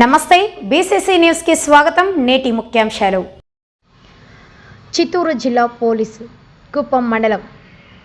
నమస్తే బీసీసీ న్యూస్కి స్వాగతం నేటి ముఖ్యాంశాలు. చిత్తూరు జిల్లా పోలీసు కుప్పం మండలం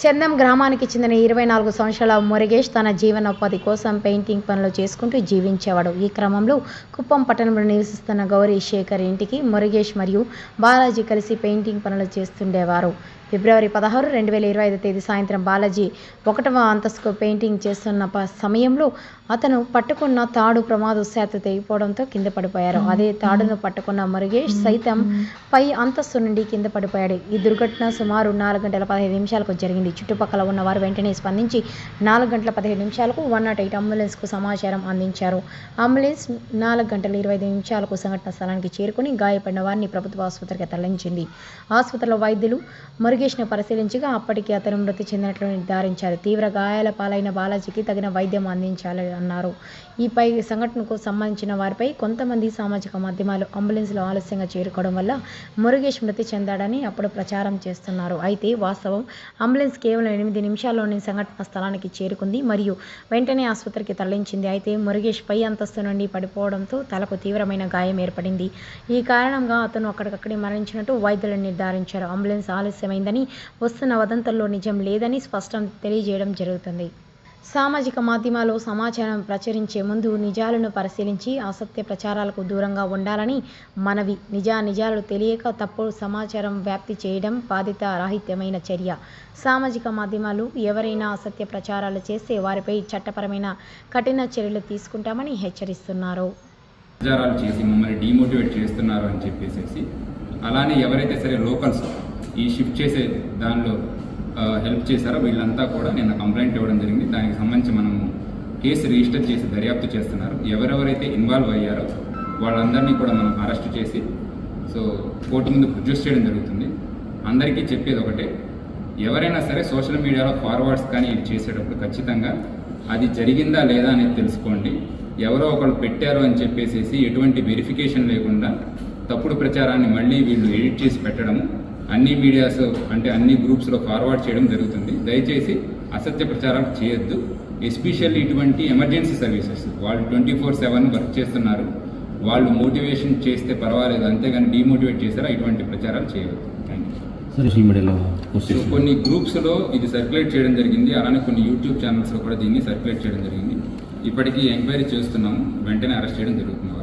చందం గ్రామానికి చెందిన ఇరవై నాలుగు సంవత్సరాల మురుగేష్ తన జీవనోపాధి కోసం పెయింటింగ్ పనులు చేసుకుంటూ జీవించేవాడు. ఈ క్రమంలో కుప్పం పట్టణంలో నివసిస్తున్న గౌరీ శేఖర్ ఇంటికి మురుగేష్ మరియు బాలాజీ కలిసి పెయింటింగ్ పనులు చేస్తుండేవారు. ఫిబ్రవరి పదహారు రెండు వేల ఇరవై ఐదు తేదీ సాయంత్రం బాలాజీ ఒకటవ అంతస్తుకు పెయింటింగ్ చేస్తున్న ప- సమయంలో అతను పట్టుకున్న తాడు ప్రమాదవశాత్తు తెగిపోవడంతో కింద పడిపోయారు. అదే తాడును పట్టుకున్న మురుగేష్ సైతం పై అంతస్తు నుండి కింద పడిపోయాడు. ఈ దుర్ఘటన సుమారు నాలుగు గంటల పదిహేను నిమిషాలకు జరిగింది. చుట్టుపక్కల ఉన్న వారు వెంటనే స్పందించి నాలుగు గంటల పదిహేను నిమిషాలకు వన్ నాట్ ఎయిట్ అంబులెన్స్కు సమాచారం అందించారు. అంబులెన్స్ నాలుగు గంటల ఇరవై ఐదు నిమిషాలకు సంఘటన స్థలానికి చేరుకుని గాయపడిన వారిని ప్రభుత్వ ఆసుపత్రికి తరలించింది. ఆసుపత్రిలో వైద్యులు మురుగేష్ను పరిశీలించగా అప్పటికి అతను మృతి చెందినట్లు నిర్ధారించారు. తీవ్ర గాయాల పాలైన బాలాజీకి తగిన వైద్యం అందించాలని అన్నారు. ఈ పై సంఘటనకు సంబంధించిన వారిపై కొంతమంది సామాజిక మాధ్యమాలు అంబులెన్స్లో ఆలస్యంగా చేరుకోవడం వల్ల మురుగేష్ మృతి చెందాడని అప్పుడు ప్రచారం చేస్తున్నారు. అయితే వాస్తవం అంబులెన్స్ కేవలం ఎనిమిది నిమిషాల్లోనే సంఘటన స్థలానికి చేరుకుంది మరియు వెంటనే ఆసుపత్రికి తరలించింది. అయితే మురుగేష్ పై అంతస్తు నుండి పడిపోవడంతో తలకు తీవ్రమైన గాయం ఏర్పడింది. ఈ కారణంగా అతను అక్కడికక్కడే మరణించినట్టు వైద్యులు నిర్ధారించారు. అంబులెన్స్ జరిగిందని వస్తున్న వదంతుల్లో నిజం లేదని స్పష్టం తెలియజేయడం జరుగుతుంది. సామాజిక మాధ్యమాల్లో సమాచారం ప్రచురించే ముందు నిజాలను పరిశీలించి అసత్య ప్రచారాలకు దూరంగా ఉండాలని మనవి నిజా నిజాలు తెలియక తప్పుడు సమాచారం వ్యాప్తి చేయడం బాధిత రాహిత్యమైన చర్య. సామాజిక మాధ్యమాలు ఎవరైనా అసత్య ప్రచారాలు చేస్తే వారిపై చట్టపరమైన కఠిన చర్యలు తీసుకుంటామని హెచ్చరిస్తున్నారు. ప్రచారాలు చేసి మమ్మల్ని డిమోటివేట్ చేస్తున్నారు అని చెప్పేసి అలానే ఎవరైతే సరే లోకల్స్ ఈ షిఫ్ట్ చేసే దానిలో హెల్ప్ చేశారో వీళ్ళంతా కూడా నిన్న కంప్లైంట్ ఇవ్వడం జరిగింది. దానికి సంబంధించి మనము కేసు రిజిస్టర్ చేసి దర్యాప్తు చేస్తున్నారు. ఎవరెవరైతే ఇన్వాల్వ్ అయ్యారో వాళ్ళందరినీ కూడా మనం అరెస్ట్ చేసి సో కోర్టు ముందు ప్రొడ్యూస్ చేయడం జరుగుతుంది. అందరికీ చెప్పేది ఒకటే ఎవరైనా సరే సోషల్ మీడియాలో ఫార్వర్డ్స్ కానీ ఇది చేసేటప్పుడు ఖచ్చితంగా అది జరిగిందా లేదా అనేది తెలుసుకోండి. ఎవరో ఒకళ్ళు పెట్టారు అని చెప్పేసేసి ఎటువంటి వెరిఫికేషన్ లేకుండా తప్పుడు ప్రచారాన్ని మళ్ళీ వీళ్ళు ఎడిట్ చేసి పెట్టడము అన్ని మీడియాస్ అంటే అన్ని గ్రూప్స్లో ఫార్వర్డ్ చేయడం జరుగుతుంది. దయచేసి అసత్య ప్రచారాలు చేయొద్దు. ఎస్పెషల్లీ ఇటువంటి ఎమర్జెన్సీ సర్వీసెస్. వాళ్ళు ట్వంటీ ఫోర్ సెవెన్ వర్క్ చేస్తున్నారు. వాళ్ళు మోటివేషన్ చేస్తే పర్వాలేదు. అంతేగాని డిమోటివేట్ చేశారా ఇటువంటి ప్రచారాలు చేయవద్దు సోషల్ మీడియాలో కొన్ని గ్రూప్స్లో ఇది సర్క్యులేట్ చేయడం జరిగింది. అలానే కొన్ని యూట్యూబ్ ఛానల్స్లో కూడా దీన్ని సర్క్యులేట్ చేయడం జరిగింది. ఇప్పటికీ ఎంక్వైరీ చేస్తున్నాము. వెంటనే అరెస్ట్ చేయడం జరుగుతుంది.